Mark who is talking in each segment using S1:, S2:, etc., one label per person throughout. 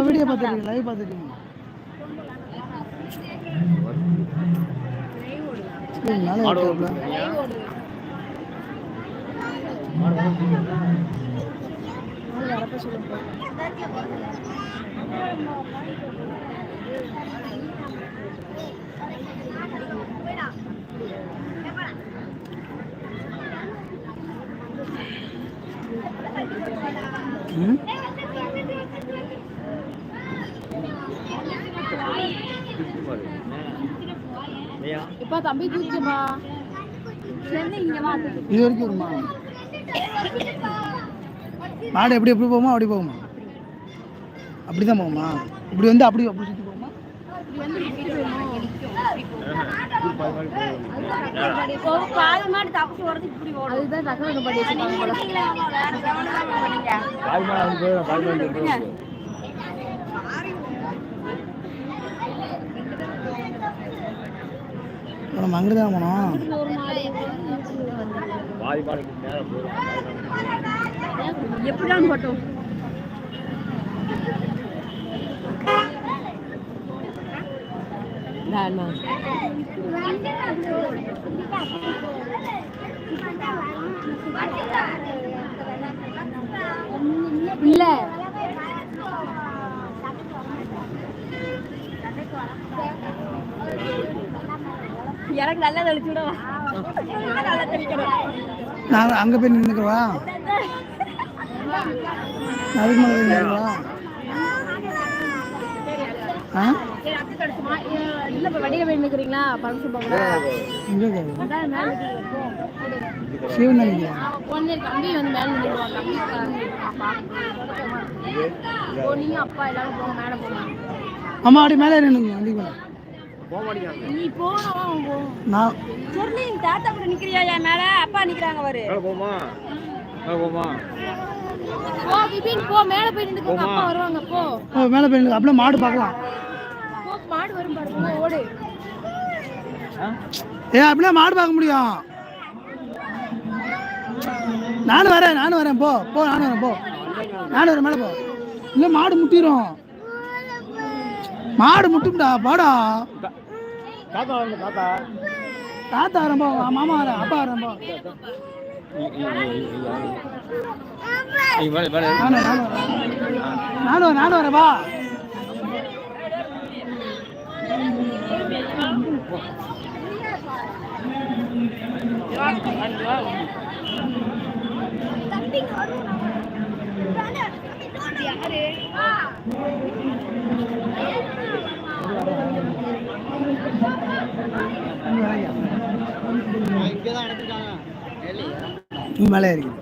S1: Video பார்த்துருக்கீங்க live பார்த்துருக்கீங்க மேலே இருக்காப்ல. ம்
S2: இப்ப தம்பி தூக்கிப்பா சென்னை இங்க வா
S1: இது வரைக்கும் வருமா மாடு எப்படி எப்படி போகுமா அப்படி போகுமா? அப்படி தான் போகுமா? இப்படி வந்து அப்படி அப்படி சுற்றி போகுமா? நம்ம அங்கே தான் போனோம்.
S2: எப்படிலாம் போட்டோம்? இல்ல. எனக்கு நல்லா தெளிச்சு விடவா
S1: நான் அங்கே போய் நின்றுக்கவா அதுக்கு மேலே வேணுங்களா நின்றுக்கவா ஆ
S2: மேல போ. பொண்ணு
S1: அம்மா அப்படி மேலே நின்னுங்க வண்டி மேலே.
S2: நீ
S1: நான்
S2: தாத்தா கூட நிக்கிறியா என் மேல அப்பா நிக்கிறாங்க பாரு போ விபின் போ மேல போய் நின்னுக்கோங்க. அப்பா வருவாங்க போ.
S1: ஓ மேலே போய் நின்னுக்க. அப்படியே மாடு பார்க்கலாம்.
S2: போ மாடு வரும் பாரு போ, ஓடு.
S1: ஏ அப்படியே மாடு பார்க்க முடியும். நானும் வரேன் நானும் வரேன் போ போ நானும் வரேன் போ. நானும் வரேன் மேலே போ. இல்லை மாடு முட்டிரும். மாடு முட்டும்டா போடா. தாத்தா வரேன் போ மாமா வரேன் அப்பா வரேன் போ. நானும் நானும் வரவா இங்கதான் எடுத்துட்டாங்க. மேலே இருக்கு.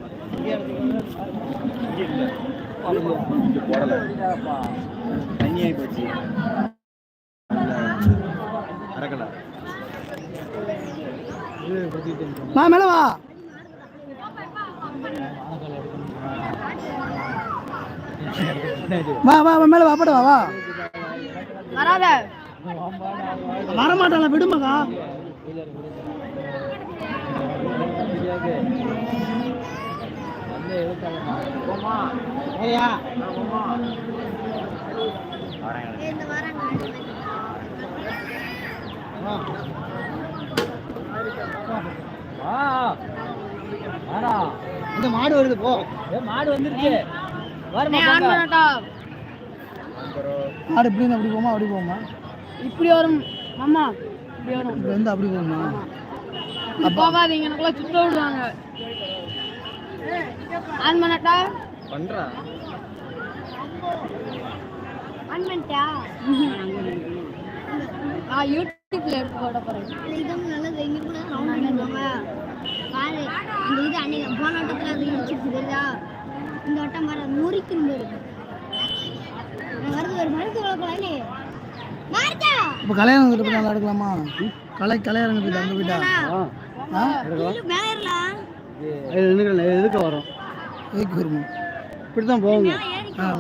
S3: தண்ணியாகி போச்சு
S1: வா மேலே வா. வா வா மேலே வா அப்பட வா வா.
S2: வராத.
S1: விடுமாக்கா இந்த மாடு வருது போ.
S3: மாடு வந்துருச்சு.
S1: மாடு இப்படி அப்படி போமா அப்படி போமா
S2: இப்படி வரும். மாமா இப்படி வரும்.
S1: இப்படி வந்து அப்படி
S2: இப்படி போகாதீங்க எனக்குள்ள சுத்த விடுவாங்க ஆன் பண்ணட்டா?
S3: பண்றா.
S2: ஆன் பண்ணிட்டியா? நான் யூடியூப்ல எடுத்து போட போறேன்.
S4: இதுதான் நல்லது இங்க கூட ரவுண்ட் அடிப்பாங்க பாரு அந்த இது அன்னைக்கு போன வட்டத்துல அது இடிச்சிருச்சு தெரியுதா? இந்த வட்டம் பாரு முறிக்கும் நான் வருது ஒரு மணிக்கு வளர்க்கலாம்னே மார்த்தா
S1: இப்போ நடக்கலாமா கலை கல்யாணம் கிட்ட அங்கே போயிட்டா? ஆ?
S4: மேலே ஏறலாம்.
S1: எதுக்கு வரும். எதுக்கு வருமா. இப்படி தான்
S4: மேலே ஏறி
S1: ஆ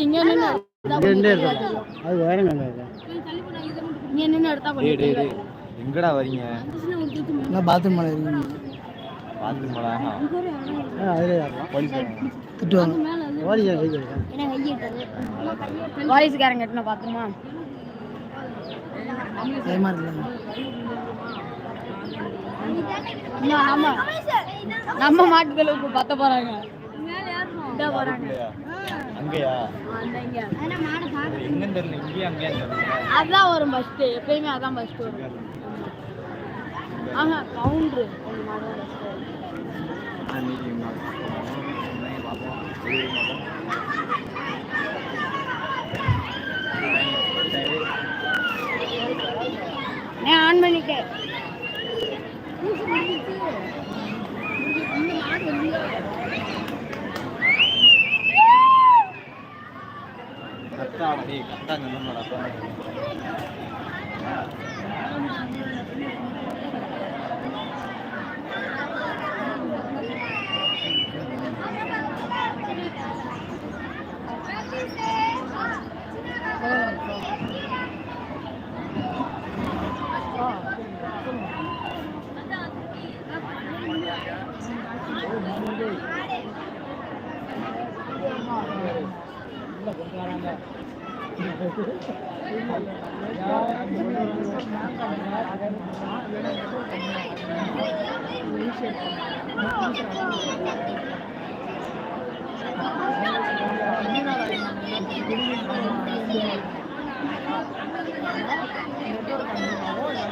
S2: இங்க நின்று
S3: அது வேற
S2: தெரியும்.
S3: எங்கடா வரீங்க?
S1: என்ன பாத்ரூம் மேலே. இருக்கு
S3: பாத்ரூமாடா அதுல போலீஸ்
S1: திட்டுவாங்க.
S2: போலீஸ்காரங்க எட்டுன பாத்துருமா
S1: பயமா இருக்குல்ல
S2: இல்ல ஆமா. நம்ம மாட்டுதலுக்கு பத்த போறாங்க. அதான் வரும் ஃபர்ஸ்ட் எப்பயுமே அதான் ஃபர்ஸ்ட் வரும் கவுண்டரு மாடு ஃபர்ஸ்ட்
S3: அன்னைக்கு
S2: நான் ஆன் பண்ணிட்டேன்
S3: கத்தாடா டேய் கத்தா சொன்னோம்டா
S1: ஒரு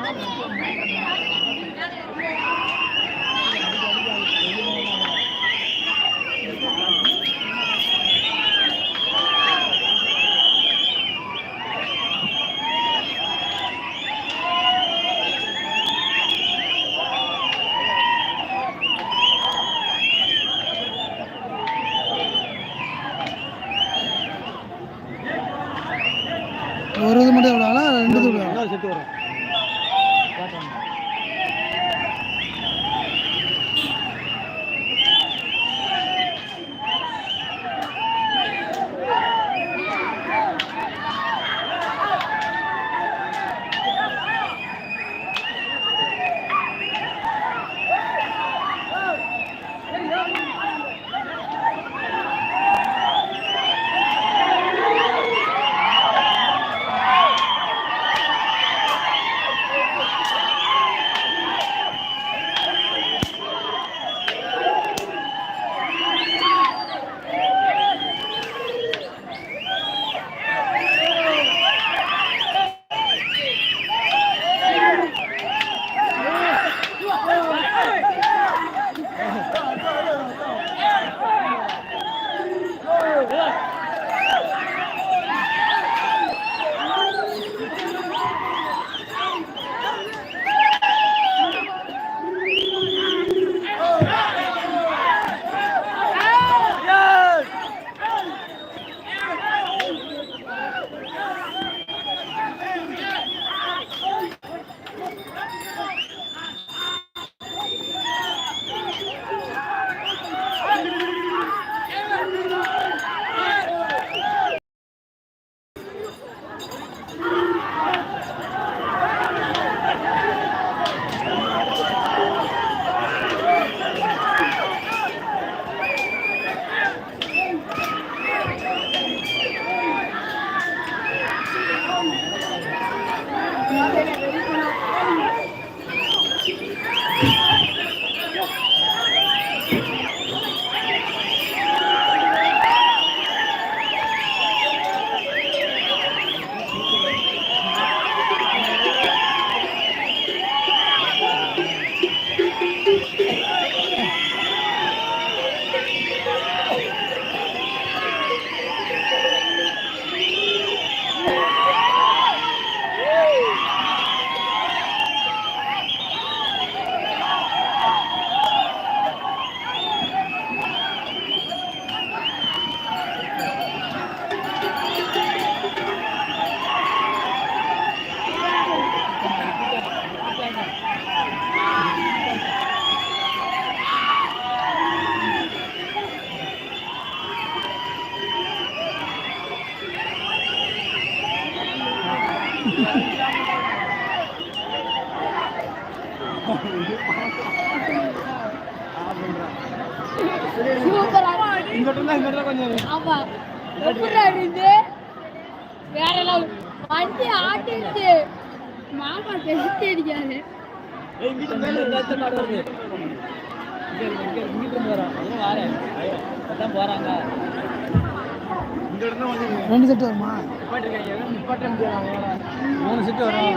S2: வேற லெவல் வண்டி ஆட்டிடுச்சு மாமா பெருத்து அடிக்காது
S1: ரெண்டு செட்டு வருமா?
S3: மூணு செட்டு வரும்?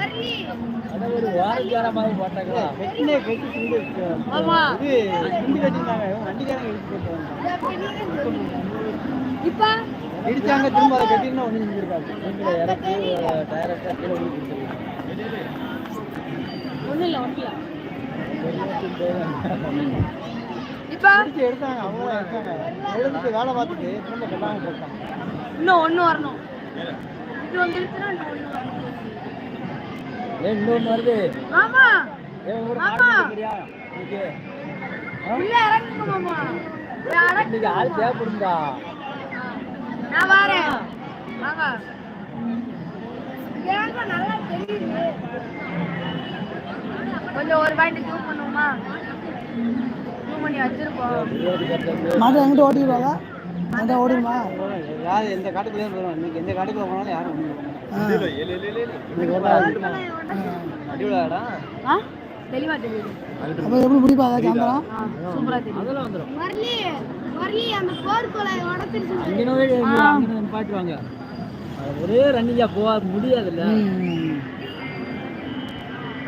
S2: ஒரே
S3: வாரஞ்சார மாதிரி போட்டாங்களா? வெட்டினே கட்டி துண்டு இது துண்டு கட்டிருந்தாங்க வண்டிக்காரங்க இடிச்சு போட்டாங்க
S2: இப்ப?
S3: இடிச்சாங்க திரும்ப அதை கட்டினா ஒண்ணு செஞ்சிருக்காங்க வண்டியில இறக்கி டைரக்டா கீழே ஊற்றி கொடுத்துருக்காங்க.
S2: ஒண்ணும் இல்ல வண்டியா இப்ப?
S3: இடிச்சு எடுத்தாங்க அவங்க எடுத்தாங்க எழுந்துட்டு வேலை பார்த்துட்டு திரும்ப கட்டாம போட்டாங்க
S2: இன்னும் ஒண்ணு வரணும். இது வந்துருச்சுன்னா இன்னும் ஒண்ணு வரணும்.
S3: ஏன் இன்னொன்று வருது.
S2: ஆமா. ஆமா. உள்ள இறங்குங்க மாமா.
S3: இன்னைக்கு ஆள் தேவைப்படும்பா
S2: நான் வரேன். வாங்க இறங்க நல்லா தெரியுது. கொஞ்சம் ஒரு பாயிண்ட் ஜூம் பண்ணுவோமா? ஜூம் பண்ணி வச்சிருக்கோம்
S1: மாட்டை எங்கிட்ட ஓட்டிடுவாங்க என்கிட்ட ஓடிடுமா
S3: யார் எந்த காட்டுக்குள்ளே போகிறோம் இன்னைக்கு எந்த காட்டுக்குள்ள போனாலும் யாரும் ஒன்றும்
S1: ஆ.
S3: இன்னைக்கு ஒரு அடிவிடாடா
S2: ஆ. தெளிவா தெரியுது
S1: அப்போ எப்படி பிடிப்பா அதை
S3: வந்துடும்.
S4: அந்த உடச்சிருச்சு.
S3: அங்கே பாட்டுவாங்க ஒரே ரன்னிங்கா போக முடியாதுல்ல.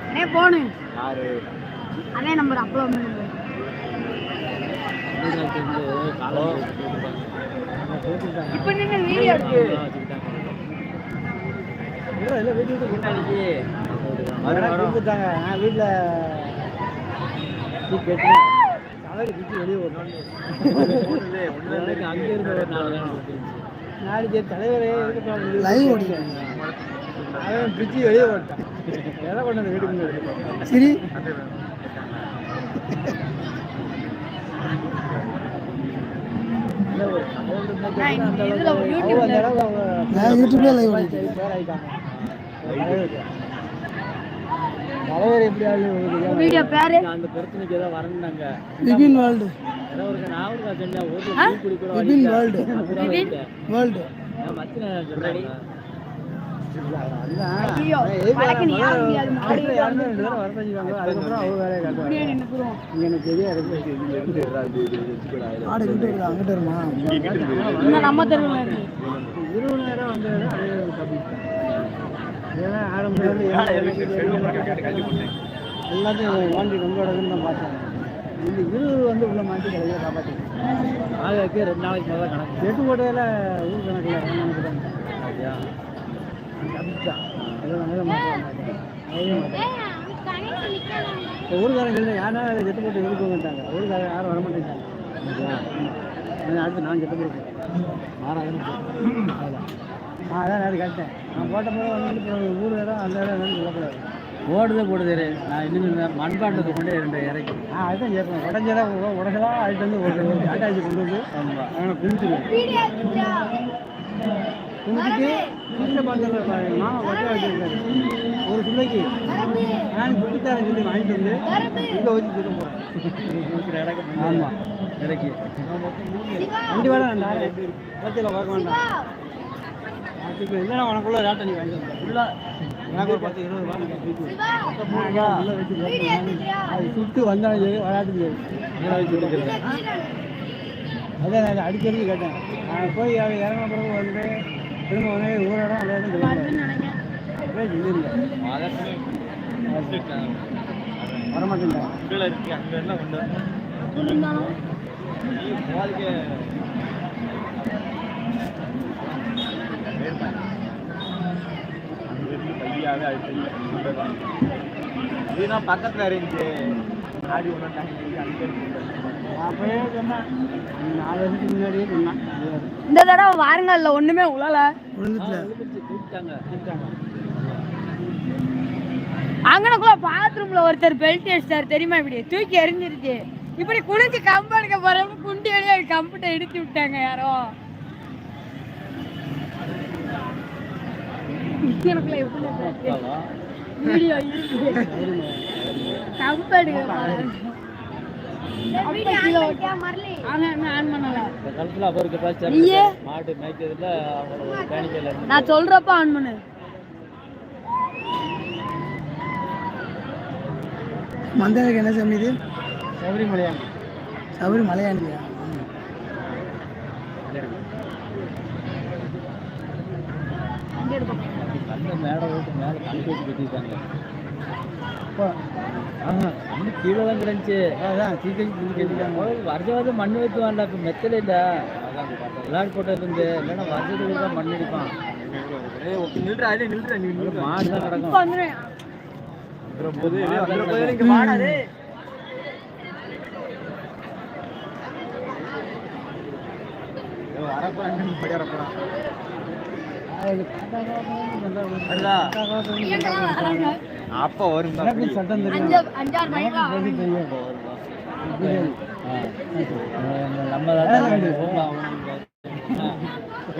S2: அண்ணே போனு.
S3: யாரு?
S2: அண்ணே நம்பர் அப்லோட் பண்ணுங்க இப்போ நீங்க வீடியோ எடுத்து
S3: கொடுத்துட்டாங்க நான் வீட்டில் வெளியே அங்கே இருந்த ஒரு நாலு நாளைக்கு தலைவரே இருக்கட்டும்
S1: லைவ்
S3: அவன் பிரிட்ஜி வெளியே ஓட்டான் எதை கொண்டு வந்து வீட்டுக்கு
S1: சரி
S2: இதுல யூடியூப்ல
S1: நான் யூடியூப்லேயே லைவ் ஓடிட்டு
S3: தலைவர் எப்படியாவது
S2: வீடியோ பேரு?
S3: அந்த பிரச்சனைக்கு ஏதோ வரணுனாங்க
S1: விபின் வேர்ல்டு.
S3: ஏதோ ஒரு நாவல் செஞ்சா ஒரு டீ குடி கூட
S1: விபின் வேர்ல்டு.
S2: விபின்?
S1: வேர்ல்டு.
S3: மத்தின சொல்றாங்க
S2: நம்ம தெருவுல இருக்கு
S3: இருபது நேரம் வந்து எல்லாத்தையும் வாண்டி இடத்துல தான் பார்த்தேன் இந்த இருபது வந்து உள்ள மாட்டி கடையை காப்பாற்றி ஆகாக்கு ரெண்டு நாளைக்கு முதல்ல கணக்கு எட்டு கோட்டையில் ஊர் கணக்கில் ஊருக்காரங்க இல்லை யாரா செட்டு போட்டு இருக்குங்கட்டாங்க ஊருக்காரங்க யாரும் வர மாட்டேங்கிறாங்க அடுத்து நான் செத்து போட்டு மாறாதுன்னு அதான் ஆ அதான் நேரம் கேட்டேன் நான் போட்ட போது வந்து ஊர் இடம் அந்த இடம் என்னன்னு சொல்லக்கூடாது ஓடுதே போடுது நான் இன்னும் மண்பாண்டத்தை கொண்டே ரெண்டு இறக்கி ஆ அதுதான் கேட்பேன் உடஞ்சதா உடஞ்சதா அதுட்டு வந்து ஒரு ஒரு கொண்டு வந்து ஆமாம் குளிச்சுருவேன் குளிச்சுட்டு கிருஷ்ண பாண்டத்தில் மாமா கொட்டை வச்சிருக்காரு. ஒரு பிள்ளைக்கு நான் குட்டித்தாரன் சொல்லி வாங்கிட்டு வந்து இங்கே வச்சு சுத்த போகிறேன் ஆமாம் இறக்கி. வண்டி வேலை நான் பத்தில் பார்க்க வேண்டாம். அதுக்கு இல்லைன்னா உனக்குள்ள ரேட்டை நீ வாங்கி ஃபுல்லாக எனக்கு ஒரு பத்து இருபது சுட்டு வந்தாலும் சரி கொடுக்குறேன் அதான் நான் அடிக்கடி கேட்டேன். நான் போய் அவ இறங்கின பிறகு வந்து திரும்ப உடனே ஊரோட அந்த இடம் சொல்லுங்க அப்படியே சொல்லிருங்க வரமாட்டேங்க பக்கத்துல இருந்துச்சு ஆடி ஒன்று அப்பயே சொன்னேன் நாலு வருஷத்துக்கு முன்னாடியே சொன்னேன்
S2: இந்த தடவை வாருங்கல்ல ஒண்ணுமே உழல. அங்கனக்குள்ள பாத்ரூம்ல ஒருத்தர் பெல்ட் அடிச்சார் தெரியுமா இப்படி? தூக்கி எறிஞ்சிருச்சு. இப்படி குளிச்சு கம்பு எடுக்க போறப்ப குண்டி வெளியே கம்புட்டை இடிச்சு விட்டாங்க யாரோ? வீடியோ இருக்கு. கம்பு எடுக்க நான் சொல்றப்ப ஆன் பண்ணு.
S1: மந்தனுக்கு என்ன சாமி இது?
S3: சபரிமலையான்.
S1: சபரி மலையாண்டியா
S3: கண்ணு மேடை ஓட்டு மேலே கணக்கு வச்சு கட்டிட்டாங்க ஆஹா கண்ணு கீழே தான் கிடந்துச்சு. அதான் சீக்கிரம் கட்டிட்டாங்க வருஷம் வருஷம் மண் வைத்துவான்டா இப்போ மெத்தல இல்லை. விளையாட்டு போட்டது இருந்து இல்லைன்னா வருஷத்துக்கு தான் மண் அடிப்பான் மாடு தான்
S2: இப்ப
S3: கிடக்கும்.
S2: வந்துடும்
S3: அப்போ வரும் சட்டம்
S2: அஞ்சு அஞ்சாறு மணிக்கு
S3: நம்ம தான். போகலாம்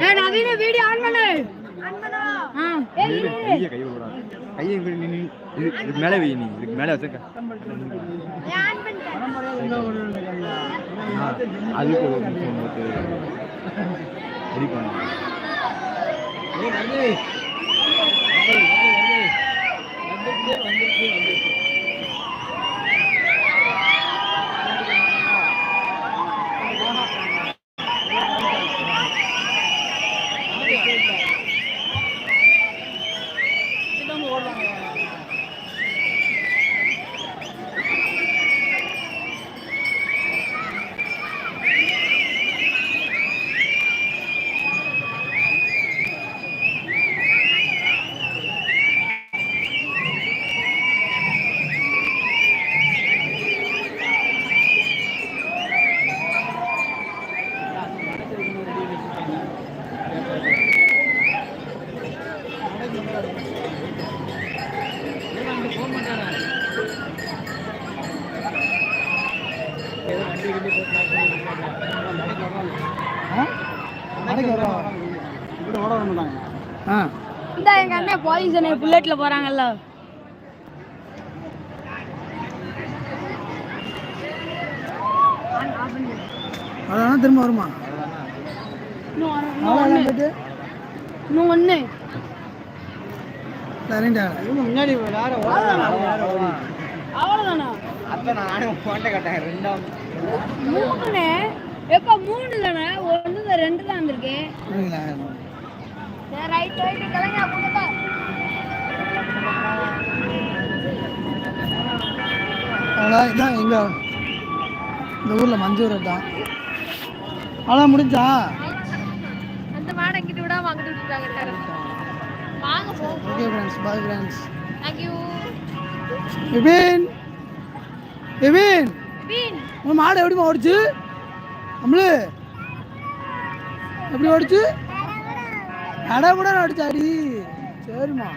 S2: ஏய் நவீன வீடியோ ஆன் பண்ணு.
S5: கையை இது- இதுக்கு மேலே வை நீ. இதுக்கு மேலே வச்சிருக்க. ரெடி பண்ணு.
S1: கடைக்கு வரோம்
S3: இப்படி ஓட வர மாட்டாங்க
S1: ஆ.
S2: இந்த எங்க அண்ணன் போலீஸ் அண்ணன் புல்லட்ல போறாங்கல்ல.
S1: அவ்வளோதான் திரும்ப வருமா?
S2: இன்னும்
S3: இவங்க முன்னாடி
S2: அவ்வளவுதானா?
S3: அப்போ நானும் போட்ட கட்டேன் ரெண்டாவது
S2: மூணுண்ணே எப்ப மூணு தானே ஒண்ணு ரெண்டு தான் வந்திருக்கு ரைட் ரைட் கிளங்க
S1: இதான் எங்க? இந்த ஊரில் மஞ்சூர் தான் அவ்வளோ முடிஞ்சா?
S2: அந்த மாடை கிட்ட விடாம அங்கிட்டு விட்டுட்டாங்க வாங்க போ
S1: okay friends bye friends
S2: thank you
S1: Vipin Vipin
S2: been
S1: உன் மாடு எப்படிமா ஓடிச்சு? அம்மளு எப்படி ஓடிச்சு? கடை கூட ஓடிச்சாடி சரிம்மா.